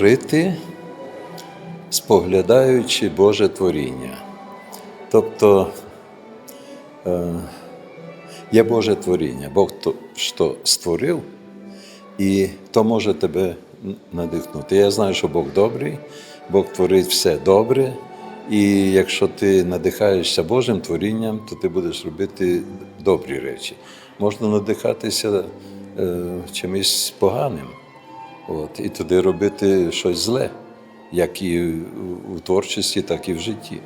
творити, споглядаючи Боже творіння. Тобто е, є Боже творіння, Бог то, що створив, і то може тебе надихнути. Я знаю, що Бог добрий, Бог творить все добре. І якщо ти надихаєшся Божим творінням, то ти будеш робити добрі речі. Можна надихатися е, чимось поганим, от, і туди робити щось зле, як і у- творчості, так і в житті.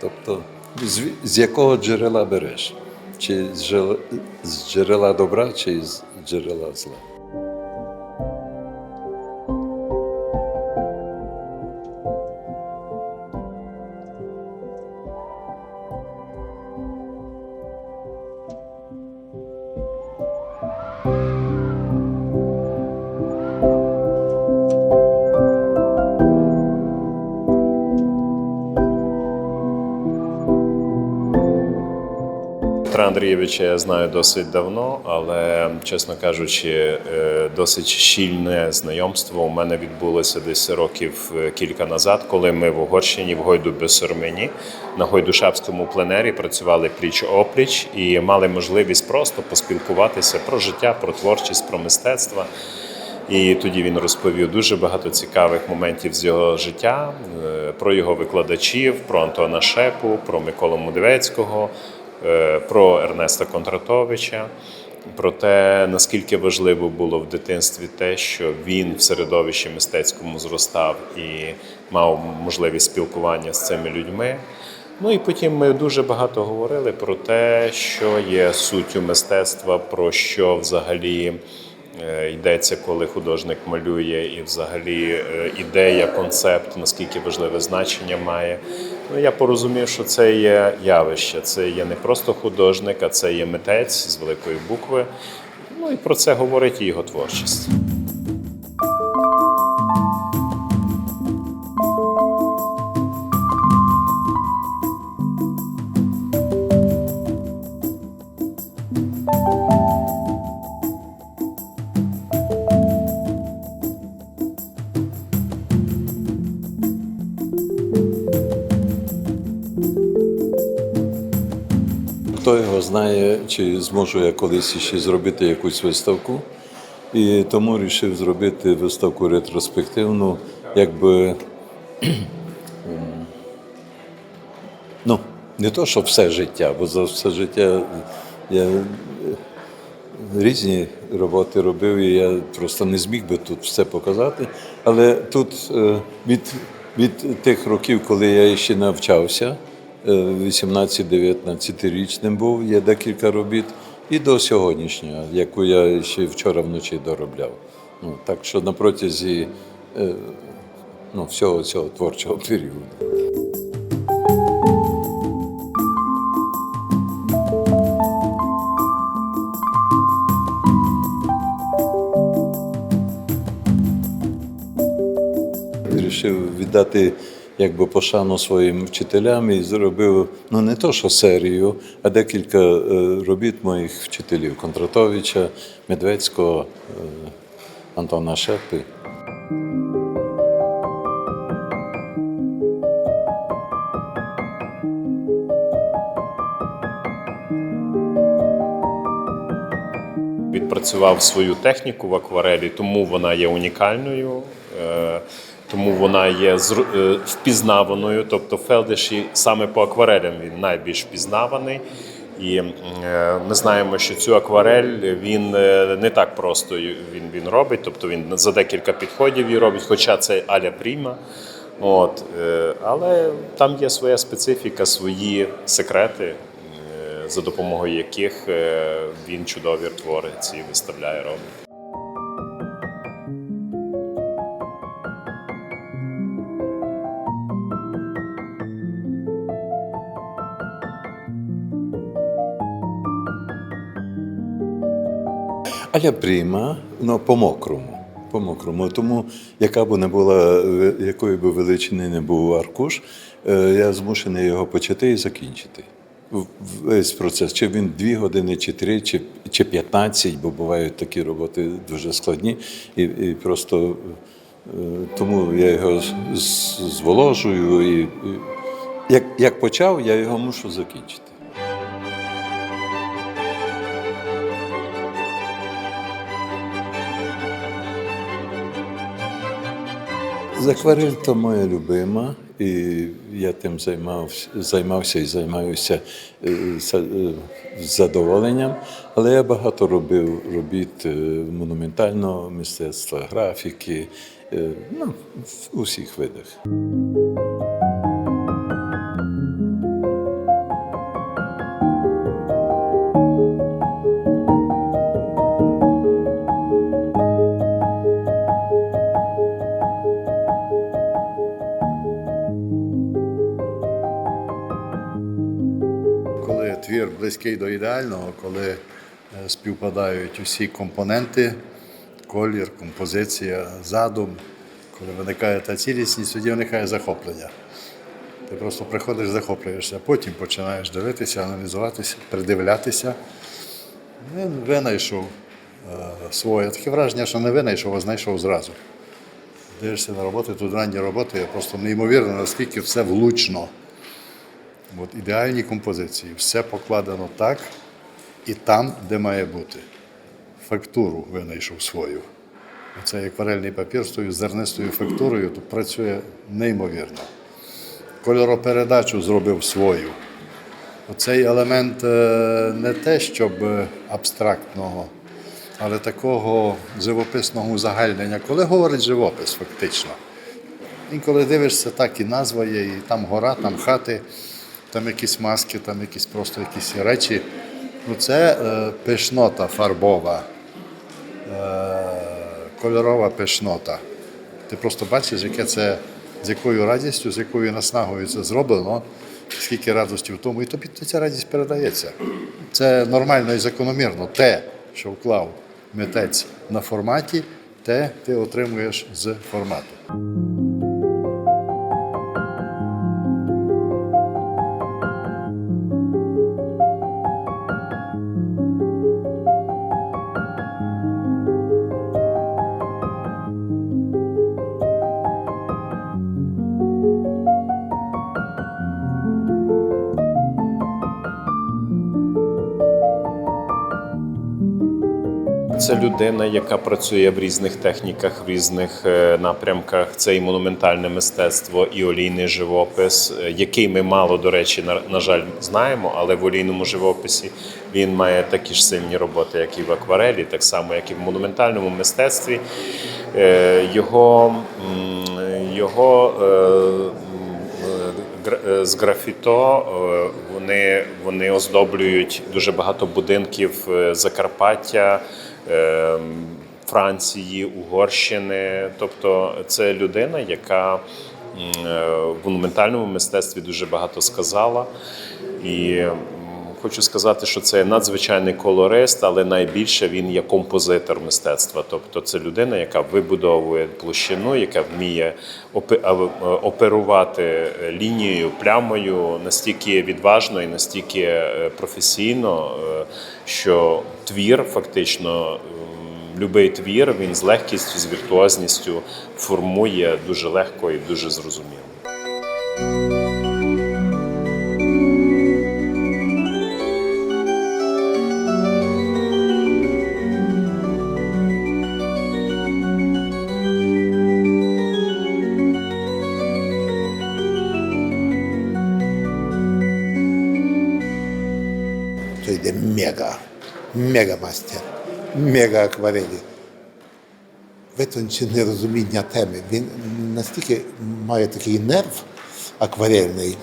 Тобто, з, з якого джерела береш? Чи з джерела добра, чи з джерела зла? Петра Андрійовича я знаю досить давно, але, чесно кажучи, е, досить щільне знайомство у мене відбулося десь років е, кілька назад, коли ми в Угорщині в Гойду Бесормені на Гойдушапському пленері працювали пліч-опліч і мали можливість просто поспілкуватися про життя, про творчість, про мистецтво. І тоді він розповів дуже багато цікавих моментів з його життя, е, про його викладачів, про Антона Шепу, про Миколу Мудивецького, е, про Ернеста Контратовича, про те, наскільки важливо було в дитинстві те, що він в середовищі мистецькому зростав і мав можливість спілкування з цими людьми. Ну і потім ми дуже багато говорили про те, що є суттю мистецтва, про що взагалі е, йдеться, коли художник малює, і взагалі е, ідея, концепт, наскільки важливе значення має. Ну, я порозумів, що це є явище, це є не просто художник, а це є митець з великої букви. Ну і про це говорить і його творчість. Знає, чи зможу я колись ще зробити якусь виставку. І тому вирішив зробити виставку ретроспективну, якби ну, не то, що все життя, бо за все життя я різні роботи робив, і я просто не зміг би тут все показати. Але тут е, від, від тих років, коли я ще навчався, е, 18-19 річним був, є декілька робіт, і до сьогоднішнього, яку я ще вчора вночі доробляв. Ну, так що на протязі е, ну, всього цього творчого періоду. Вирішив віддати якби пошану своїм вчителям і зробив ну не то, що серію, а декілька е, робіт моїх вчителів Контратовича, Медведського, е, Антона Шепи. відпрацював свою техніку в акварелі, тому вона є унікальною, тому вона є е, впізнаваною. Тобто Фелдеші саме по акварелям він найбільш впізнаваний. І е, ми знаємо, що цю акварель він е, не так просто він, він робить, тобто він за декілька підходів її робить, хоча це аля пріма. От, але там є своя специфіка, свої секрети, за допомогою яких він чудові твори ці виставляє, робить. Аля пріма, ну по мокрому. По мокрому. Тому, яка б не була, е, якої би величини не був аркуш, е, я змушений його почати і закінчити. Весь процес, чи він дві години, чи три, чи, чи 15, бо бувають такі роботи дуже складні, і, і просто тому я його зволожую і як, як почав, я його мушу закінчити. З акварель то моя любима, і я тим займався, займався і займаюся е, з е, задоволенням. Але я багато робив робіт е, монументального мистецтва, графіки, ну, в усіх видах. Близький до ідеального, коли е, співпадають усі компоненти, колір, композиція, задум, коли виникає та цілісність, тоді виникає захоплення. Ти просто приходиш, захоплюєшся, потім починаєш дивитися, аналізуватися, придивлятися. Він винайшов е, своє. Таке враження, що не винайшов, а знайшов зразу. Дивишся на роботи, тут ранні роботи, просто неймовірно, наскільки все влучно. От ідеальні композиції, все покладено так і там, де має бути. Фактуру винайшов свою. Оцей акварельний папір з тою зернистою фактурою тут працює неймовірно. Кольоропередачу зробив свою. Оцей елемент е, не те, щоб е, абстрактного, але такого живописного узагальнення. Коли говорить живопис, фактично. Інколи дивишся, так і назва є, і там гора, там хати, там якісь маски, там якісь просто якісь речі. Ну, це е, пишнота фарбова, е, кольорова пишнота. Ти просто бачиш, яке це, з якою радістю, з якою наснагою це зроблено, скільки радості в тому, і тобі ця радість передається. Це нормально і закономірно. Те, що вклав митець на форматі, те ти отримуєш з формату. Це людина, яка працює в різних техніках, в різних е, напрямках. Це і монументальне мистецтво, і олійний живопис, е, який ми мало, до речі, на, на жаль, знаємо, але в олійному живописі він має такі ж сильні роботи, як і в акварелі, так само, як і в монументальному мистецтві. Е, Його, його з графіто вони, вони оздоблюють дуже багато будинків Закарпаття. Е, Франції, Угорщини, тобто це людина, яка е, в монументальному мистецтві дуже багато сказала. І хочу сказати, що це надзвичайний колорист, але найбільше він є композитор мистецтва. Тобто це людина, яка вибудовує площину, яка вміє е, оперувати лінією, плямою настільки відважно і настільки е, професійно, е, що твір фактично. Любий твір він з легкістю, з віртуозністю формує дуже легко і дуже зрозуміло. Мега, мега мастер, мега акварелі. Витончене розуміння теми. Він настільки має такий нерв акварельний.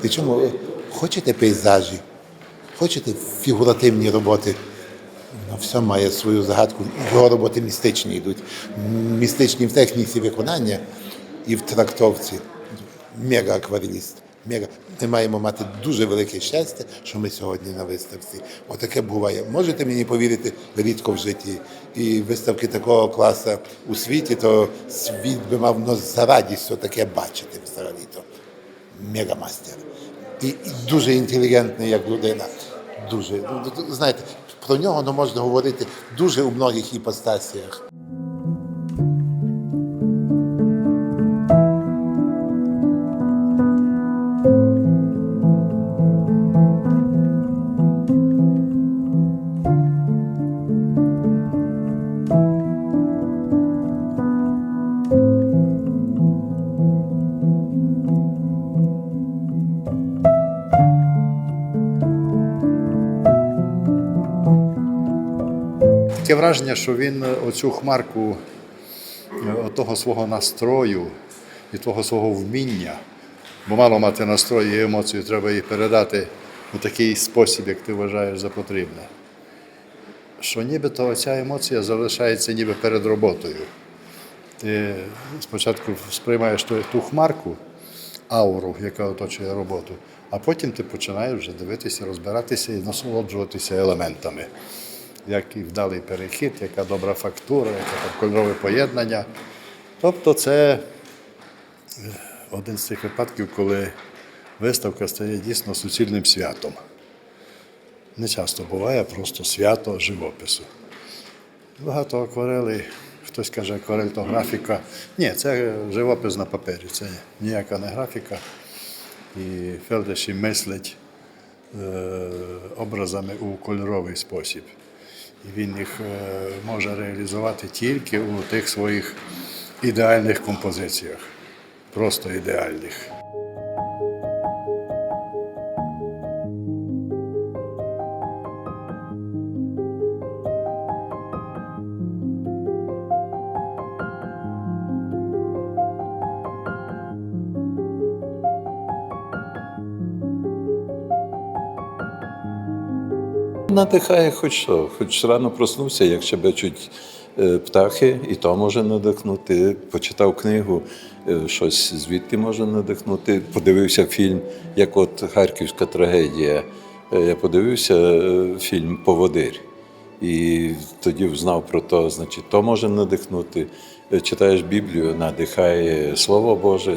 Причому хочете пейзажі, хочете фігуративні роботи. На все має свою загадку. Його роботи містичні йдуть. Містичні в техніці виконання і в трактовці. Мега аквареліст. Мега. Ми маємо мати дуже велике щастя, що ми сьогодні на виставці. Отаке буває. Можете мені повірити рідко в житті. І виставки такого класу у світі, то світ би мав ну, за радістю таке бачити взагалі-то. Мегамастер. І, дуже інтелігентний як людина. Дуже. Ну, Знаєте, про нього ну, можна говорити дуже у многих іпостасіях. Враження, що він е, оцю хмарку е, того свого настрою і того свого вміння, бо мало мати настрой і емоцію, треба їх передати у такий спосіб, як ти вважаєш за потрібне. Що нібито ця емоція залишається ніби перед роботою. Ти спочатку сприймаєш ту, ту хмарку, ауру, яка оточує роботу, а потім ти починаєш вже дивитися, розбиратися і насолоджуватися елементами. Який вдалий перехід, яка добра фактура, яке там кольорове поєднання. Тобто це е, один з тих випадків, коли виставка стає дійсно суцільним святом. Не часто буває просто свято живопису. Багато акварелей, хтось каже, акварель то графіка. Ні, це живопис на папері, це ніяка не графіка. І Фелдеші мислить е, образами у кольоровий спосіб. Він їх е, може реалізувати тільки у тих своїх ідеальних композиціях. Просто ідеальних. Надихає хоч що, хоч рано проснувся, як щебечуть е, птахи, і то може надихнути. Почитав книгу, е, щось звідти може надихнути. Подивився фільм, як от Харківська трагедія. Е, Я подивився фільм Поводир. І тоді знав про то, значить, то може надихнути. Читаєш Біблію, надихає Слово Боже.